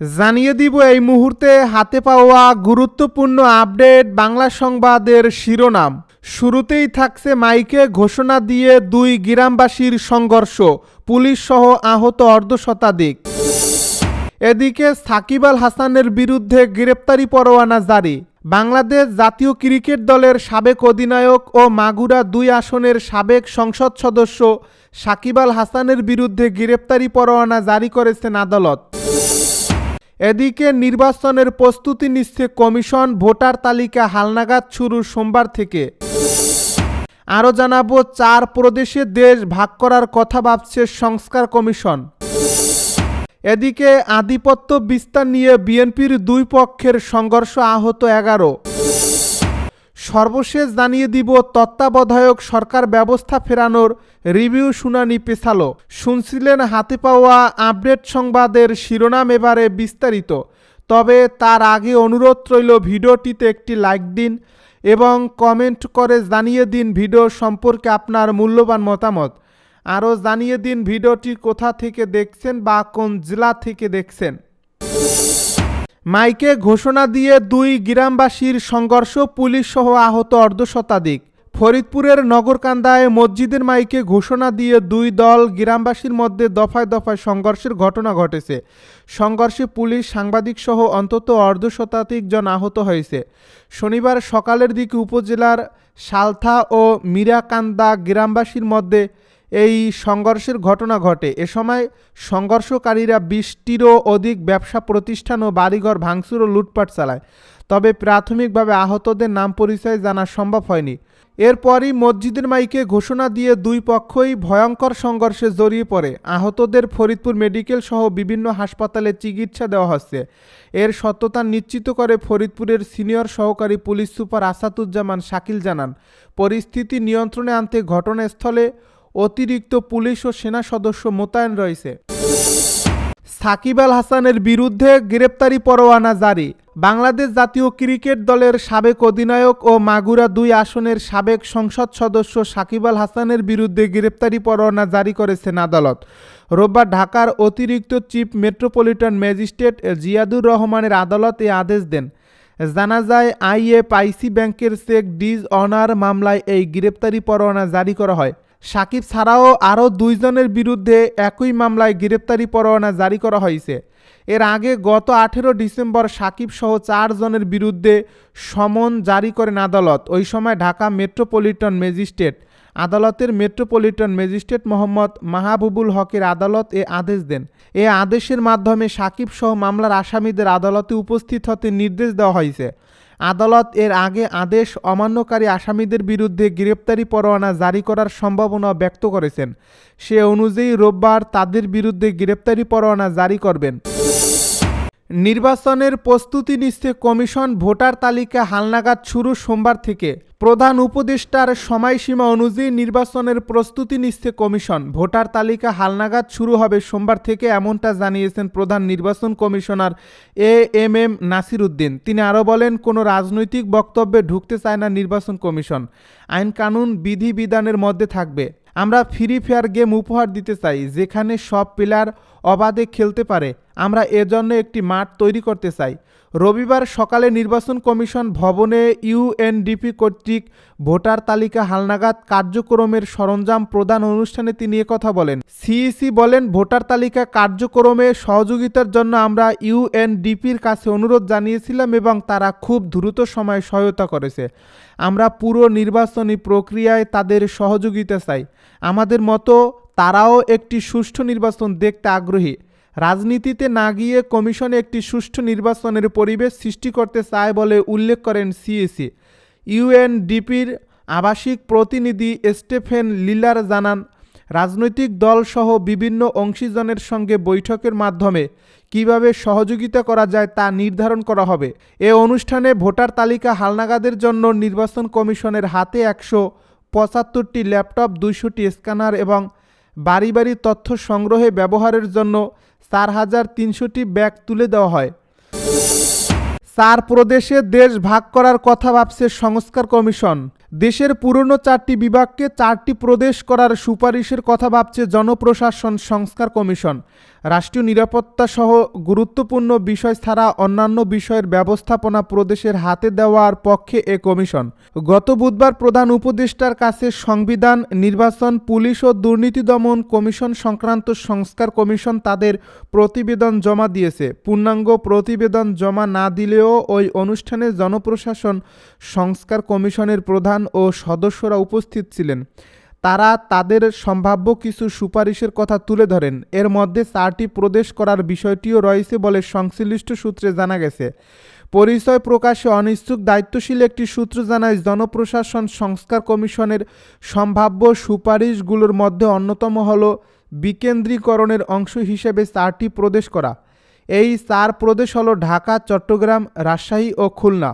জানিয়ে দিব এই মুহূর্তে হাতে পাওয়া গুরুত্বপূর্ণ আপডেট বাংলা সংবাদের শিরোনাম। শুরুতেই থাকছে মাইকে ঘোষণা দিয়ে দুই গ্রামবাসীর সংঘর্ষ, পুলিশ সহ আহত অর্ধশতাধিক। এদিকে সাকিব আল হাসানের বিরুদ্ধে গ্রেপ্তারি পরোয়ানা জারি। বাংলাদেশ জাতীয় ক্রিকেট দলের সাবেক অধিনায়ক ও মাগুরা দুই আসনের সাবেক সংসদ সদস্য সাকিব আল হাসানের বিরুদ্ধে গ্রেপ্তারি পরোয়ানা জারি করেছেন আদালত। এদিকে নির্বাচনের প্রস্তুতি নিচ্ছে কমিশন। ভোটার তালিকা হালনাগাদ শুরু সোমবার থেকে। আরও জানাব, চার প্রদেশে দেশ ভাগ করার কথা ভাবছে সংস্কার কমিশন। এদিকে আধিপত্য বিস্তার নিয়ে বিএনপির দুই পক্ষের সংঘর্ষ আহত এগারো। সর্বশেষ জানিয়ে দিব তত্ত্বাবধায়ক সরকার ব্যবস্থা ফেরানোর রিভিউ শুনানি পেছালো। শুনছিলেন হাতে পাওয়া আপডেট সংবাদের শিরোনাম এবারে বিস্তারিত। তবে তার আগে অনুরোধ রইল ভিডিওটিতে একটি লাইক দিন এবং কমেন্ট করে জানিয়ে দিন ভিডিও সম্পর্কে আপনার মূল্যবান মতামত। আরও জানিয়ে দিন ভিডিওটি কোথা থেকে দেখছেন বা কোন জেলা থেকে দেখছেন। মাইকে ঘোষণা দিয়ে দুই গ্রামবাসীর সংঘর্ষ পুলিশ সহ আহত অর্ধশতাধিক। ফরিদপুরের নগরকান্দায় মসজিদের মাইকে ঘোষণা দিয়ে দুই দল গ্রামবাসীর মধ্যে দফায় দফায় সংঘর্ষের ঘটনা ঘটেছে। সংঘর্ষে পুলিশ, সাংবাদিক সহ অন্তত অর্ধশতাধিক জন আহত হয়েছে। শনিবার সকালের দিকে উপজেলার সালথা ও মীরাকান্দা গ্রামবাসীর মধ্যে এই সংঘর্ষের ঘটনা ঘটে। এ সময় সংঘর্ষকারীরা বিশটিরও অধিক ব্যবসা প্রতিষ্ঠান ও বাড়িঘর ভাঙচুর ও লুটপাট চালায়। তবে প্রাথমিকভাবে আহতদের নাম পরিচয় জানা সম্ভব হয়নি। এরপরই মসজিদের মাইকে ঘোষণা দিয়ে দুই পক্ষই ভয়ঙ্কর সংঘর্ষে জড়িয়ে পড়ে। আহতদের ফরিদপুর মেডিকেল সহ বিভিন্ন হাসপাতালে চিকিৎসা দেওয়া হচ্ছে। এর সত্যতা নিশ্চিত করে ফরিদপুরের সিনিয়র সহকারী পুলিশ সুপার আসাদুজ্জামান শাকিল জানান, পরিস্থিতি নিয়ন্ত্রণে আনতে ঘটনাস্থলে অতিরিক্ত পুলিশ ও সেনা সদস্য মোতায়েন রয়েছে। সাকিব আল হাসানের বিরুদ্ধে গ্রেপ্তারি পরোয়ানা জারি। বাংলাদেশ জাতীয় ক্রিকেট দলের সাবেক অধিনায়ক ও মাগুরা দুই আসনের সাবেক সংসদ সদস্য সাকিব আল হাসানের বিরুদ্ধে গ্রেপ্তারি পরোয়ানা জারি করেছেন আদালত। রোববার ঢাকার অতিরিক্ত চিফ মেট্রোপলিটন ম্যাজিস্ট্রেট জিয়াদুর রহমানের আদালত এ আদেশ দেন। জানা যায়, আইএফআইসি ব্যাংকের চেক ডিজ অনার মামলায় এই গ্রেপ্তারি পরোয়ানা জারি করা হয়। সাকিব ছাড়াও আরও দুইজনের বিরুদ্ধে একই মামলায় গ্রেপ্তারি পরোয়ানা জারি করা হয়েছে। এর আগে গত আঠেরো ডিসেম্বর সাকিব সহ চারজনের বিরুদ্ধে সমন জারি করেন আদালত। ওই সময় ঢাকা মেট্রোপলিটন ম্যাজিস্ট্রেট, আদালতের মেট্রোপলিটন ম্যাজিস্ট্রেট মোহাম্মদ মাহাবুবুল হকের আদালত এ আদেশ দেন। এ আদেশের মাধ্যমে সাকিব সহ মামলার আসামিদের আদালতে উপস্থিত হতে নির্দেশ দেওয়া হয়েছে। আদালত এর আগে আদেশ অমান্যকারী আসামিদের বিরুদ্ধে গ্রেপ্তারি পরোয়ানা জারি করার সম্ভাবনা ব্যক্ত করেছেন। সে অনুযায়ী রোববার তাদের বিরুদ্ধে গ্রেপ্তারি পরোয়ানা জারি করবেন। নির্বাচনের প্রস্তুতি নিচ্ছে কমিশন ভোটার তালিকা হালনাগাদ শুরু সোমবার থেকে। প্রধান উপদেষ্টার সময়সীমা অনুযায়ী নির্বাচনের প্রস্তুতি নিচ্ছে কমিশন ভোটার তালিকা হালনাগাদ শুরু হবে সোমবার থেকে এমনটা জানিয়েছেন প্রধান নির্বাচন commissioner A M M Nasir Uddin তিনি আরও বলেন, কোনো রাজনৈতিক বক্তব্যে ঢুকতে চায় না নির্বাচন কমিশন। আইন কানুন বিধিবিধানের মধ্যে থাকবে। আমরা ফ্রি ফায়ার গেম উপহার দিতে চাই, যেখানে সব প্লেয়ার অবাধে খেলতে পারে। আমরা এজন্য একটি মাঠ তৈরি করতে চাই। রবিবার সকালে নির্বাচন কমিশন ভবনে ইউএনডিপি কর্তৃক ভোটার তালিকা হালনাগাদ কার্যক্রমের সরঞ্জাম প্রদান অনুষ্ঠানে তিনি কথা বলেন। সিইসি বলেন, ভোটার তালিকা কার্যক্রমে সহযোগিতার জন্য আমরা ইউএনডিপির কাছে অনুরোধ জানিয়েছিলাম এবং তারা খুব দ্রুত সময় সহায়তা করেছে। আমরা পুরো নির্বাচনী প্রক্রিয়ায় তাদের সহযোগিতা চাই। আমাদের মতো তারাও একটি সুষ্ঠু নির্বাচন দেখতে আগ্রহী। রাজনীতিতে না গিয়ে কমিশনে একটি সুষ্ঠু নির্বাচনের পরিবেশ সৃষ্টি করতে চায় বলে উল্লেখ করেন সিএসি। ইউএনডিপির আবাসিক প্রতিনিধি স্টেফেন লিলার জানান, রাজনৈতিক দলসহ বিভিন্ন অংশীজনের সঙ্গে বৈঠকের মাধ্যমে কীভাবে সহযোগিতা করা যায় তা নির্ধারণ করা হবে। এ অনুষ্ঠানে ভোটার তালিকা হালনাগাদের জন্য নির্বাচন কমিশনের হাতে একশো পঁচাত্তরটি ল্যাপটপ, দুইশোটি স্ক্যানার এবং বাড়ি বাড়ি তথ্য সংগ্রহে ব্যবহারের জন্য চার হাজার তিনশোটি ব্যাগ তুলে দেওয়া হয়। চার প্রদেশে দেশ ভাগ করার কথা ভাবছে সংস্কার কমিশন। দেশের পুরনো চারটি বিভাগকে চারটি প্রদেশ করার সুপারিশের কথা ভাবছে জনপ্রশাসন সংস্কার কমিশন। রাষ্ট্রীয় নিরাপত্তা সহ গুরুত্বপূর্ণ বিষয় ছাড়া অন্যান্য বিষয়ের ব্যবস্থাপনা প্রদেশের হাতে দেওয়ার পক্ষে এ কমিশন। গত বুধবার প্রধান উপদেষ্টার কাছে সংবিধান, নির্বাচন, পুলিশ ও দুর্নীতি দমন কমিশন সংক্রান্ত সংস্কার কমিশন তাদের প্রতিবেদন জমা দিয়েছে। পূর্ণাঙ্গ প্রতিবেদন জমা না দিলেও ওই অনুষ্ঠানে জনপ্রশাসন সংস্কার কমিশনের প্রধান ও সদস্যরা উপস্থিত ছিলেন। তারা তাদের সম্ভাব্য কিছু সুপারিশের কথা তুলে ধরেন। এর মধ্যে চারটি প্রদেশ করার বিষয়টিও রয়েছে বলে সংশ্লিষ্ট সূত্রে জানা গেছে। পরিচয় প্রকাশে অনিচ্ছুক দায়িত্বশীল একটি সূত্র জানায়, জনপ্রশাসন সংস্কার কমিশনের সম্ভাব্য সুপারিশগুলোর মধ্যে অন্যতম হল বিকেন্দ্রীকরণের অংশ হিসেবে চারটি প্রদেশ করা। এই চার প্রদেশ হলো ঢাকা, চট্টগ্রাম, রাজশাহী ও খুলনা।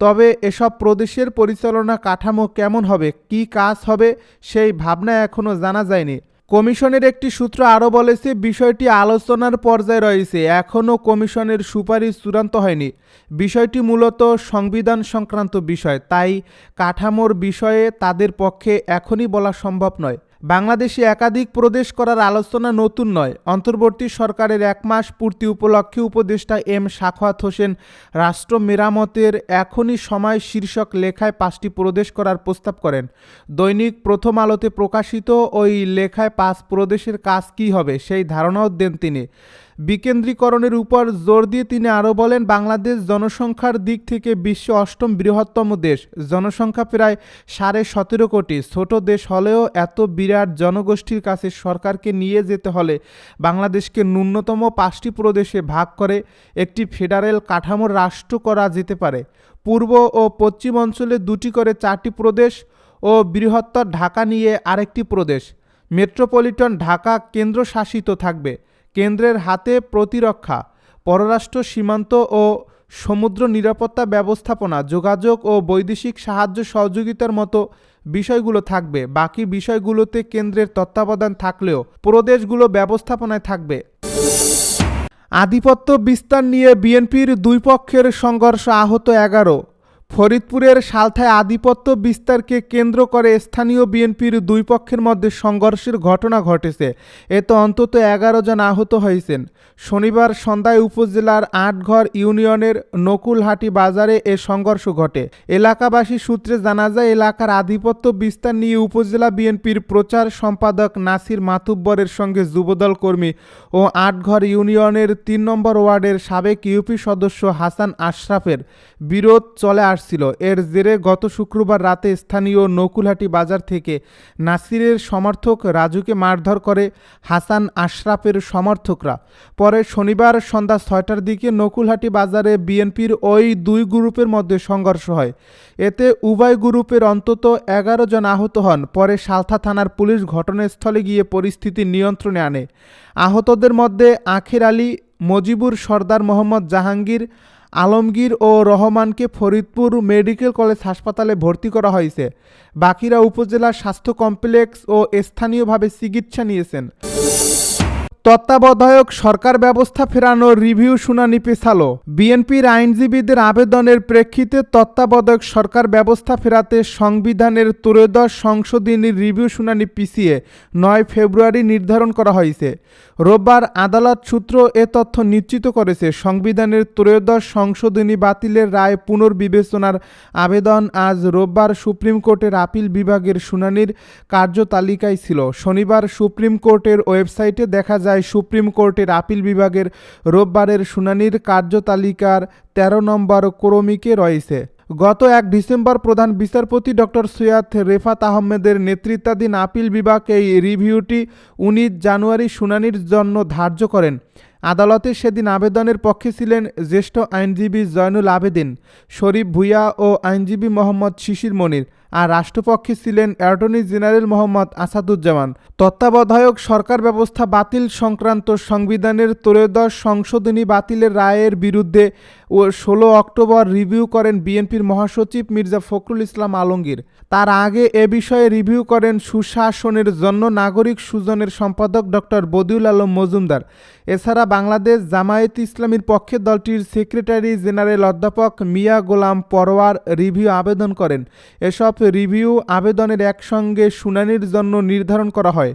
তবে এসব প্রদেশের পরিচালনা কাঠামো কেমন হবে, কী কাজ হবে, সেই ভাবনা এখনও জানা যায়নি। কমিশনের একটি সূত্র আরও বলেছে, বিষয়টি আলোচনার পর্যায়ে রয়েছে, এখনও কমিশনের সুপারিশ চূড়ান্ত হয়নি। বিষয়টি মূলত সংবিধান সংক্রান্ত বিষয়, তাই কাঠামোর বিষয়ে তাদের পক্ষে এখনই বলা সম্ভব নয়। বাংলাদেশে একাধিক প্রদেশ করার আলোচনা নতুন নয়। অন্তর্বর্তী সরকারের এক মাস পূর্তি উপলক্ষে উপদেষ্টা এম সাখাওয়াত হোসেন রাষ্ট্র মেরামতের এখনই সময় শীর্ষক লেখায় পাঁচটি প্রদেশ করার প্রস্তাব করেন। দৈনিক প্রথম আলোতে প্রকাশিত ওই লেখায় পাঁচ প্রদেশের কাজ কী হবে সেই ধারণাও দেন তিনি। বিকেন্দ্রীকরণের উপর জোর দিয়ে তিনি আরও বলেন, বাংলাদেশ জনসংখ্যার দিক থেকে বিশ্ব অষ্টম বৃহত্তম দেশ। জনসংখ্যা প্রায় সাড়ে সতেরো কোটি। ছোট দেশ হলেও এত বিরাট জনগোষ্ঠীর কাছে সরকারকে নিয়ে যেতে হলে বাংলাদেশকে ন্যূনতম পাঁচটি প্রদেশে ভাগ করে একটি ফেডারেল কাঠামোর রাষ্ট্র করা যেতে পারে। পূর্ব ও পশ্চিম অঞ্চলে দুটি করে চারটি প্রদেশ ও বৃহত্তর ঢাকা নিয়ে আরেকটি প্রদেশ। মেট্রোপলিটন ঢাকা কেন্দ্রশাসিত থাকবে। কেন্দ্রের হাতে প্রতিরক্ষা, পররাষ্ট্র সীমান্ত ও সমুদ্র নিরাপত্তা ব্যবস্থাপনা, যোগাযোগ ও বৈদেশিক সাহায্য সহযোগিতার মতো বিষয়গুলো থাকবে। বাকি বিষয়গুলোতে কেন্দ্রের তত্ত্বাবধান থাকলেও প্রদেশগুলো ব্যবস্থাপনায় থাকবে। আধিপত্য বিস্তার নিয়ে বিএনপির দুই পক্ষের সংঘর্ষ আহত এগারো। ফরিদপুরের সালথায় আধিপত্য বিস্তারকে কেন্দ্র করে স্থানীয় বিএনপির দুই পক্ষের মধ্যে সংঘর্ষের ঘটনা ঘটেছে। এতে অন্তত এগারো জন আহত হয়েছেন। শনিবার সন্ধ্যায় উপজেলার আটঘর ইউনিয়নের নকুলহাটি বাজারে এ সংঘর্ষ ঘটে। এলাকাবাসী সূত্রে জানা যায়, এলাকার আধিপত্য বিস্তার নিয়ে উপজেলা বিএনপির প্রচার সম্পাদক নাসির মাতুব্বরের সঙ্গে যুবদল কর্মী ও আটঘর ইউনিয়নের তিন নম্বর ওয়ার্ডের সাবেক ইউপি সদস্য হাসান আশরাফের বিরোধ চলে আসছিল। এর জেরে গত শুক্রবার রাতে স্থানীয় নকুলহাটি বাজার থেকে নাসিরের সমর্থক রাজুকে মারধর করে হাসান আশরাফের সমর্থকরা। পরে শনিবার সন্ধ্যা ছয়টার দিকে নকুলহাটি বাজারে বিএনপির ওই দুই গ্রুপের মধ্যে সংঘর্ষ হয়। এতে উভয় গ্রুপের অন্তত এগারো জন আহত হন। পরে সালথা থানার পুলিশ ঘটনাস্থলে গিয়ে পরিস্থিতি নিয়ন্ত্রণে আনে। আহতদের মধ্যে আখির আলী, মজিবুর সর্দার মোহাম্মদ জাহাঙ্গীর আলমগীর ও রহমানকে ফরিদপুর মেডিকেল কলেজ হাসপাতালে ভর্তি করা হয়েছে। বাকিরা উপজেলার স্বাস্থ্য কমপ্লেক্স ও স্থানীয়ভাবে চিকিৎসা নিয়েছেন। তত্ত্বাবধায়ক সরকার ব্যবস্থা ফেরানোর রিভিউ শুনানি পেছালো। বিএনপির আইনজীবীদের আবেদনের প্রেক্ষিতে তত্ত্বাবধায়ক সরকার ব্যবস্থা ফেরাতে সংবিধানের ত্রয়োদশ সংশোধনীর রিভিউ শুনানি পিছিয়ে নয় ফেব্রুয়ারি নির্ধারণ করা হয়েছে। রোববার আদালত সূত্র এ তথ্য নিশ্চিত করেছে, সংবিধানের ত্রয়োদশ সংশোধনী বাতিলের রায় পুনর্বিবেচনার আবেদন আজ রোববার সুপ্রিম কোর্টের আপিল বিভাগের শুনানির কার্যতালিকায় ছিল। শনিবার সুপ্রিম কোর্টের ওয়েবসাইটে দেখা যায় সুপ্রিম কোর্টের আপিল বিভাগের রোববারের শুনানির কার্যতালিকার ১৩ নম্বর ক্রমিকে রয়েছে। গত এক ডিসেম্বর প্রধান বিচারপতি ডক্টর সৈয়দ রেফাত আহমেদের নেতৃত্বাধীন আপিল বিভাগ এই রিভিউটি উনিশ জানুয়ারি শুনানির জন্য ধার্য করেন। আদালতে সেদিন আবেদনের পক্ষে ছিলেন জ্যেষ্ঠ আইনজীবী জয়নুল আবেদিন, শরীফ ভুইয়া ও আইনজীবী মোহাম্মদ শিশির মনির। আর রাষ্ট্রপক্ষে ছিলেন অ্যাটর্নি জেনারেল মোহাম্মদ আসাদুজ্জামান। তত্ত্বাবধায়ক সরকার ব্যবস্থা বাতিল সংক্রান্ত সংবিধানের ত্রয়োদশ সংশোধনী বাতিলের রায়ের বিরুদ্ধে ও ষোলো অক্টোবর রিভিউ করেন বিএনপির মহাসচিব মির্জা ফখরুল ইসলাম আলমগীর। তার আগে এ বিষয়ে রিভিউ করেন সুশাসনের জন্য নাগরিক সুজনের সম্পাদক ডক্টর বদিউল আলম মজুমদার। এছাড়া বাংলাদেশ জামায়াত ইসলামীর পক্ষে দলটির সেক্রেটারি জেনারেল অধ্যাপক মিয়া গোলাম পরোয়ার রিভিউ আবেদন করেন। এসব রিভিউ আবেদনের একসঙ্গে শুনানির জন্য নির্ধারণ করা হয়।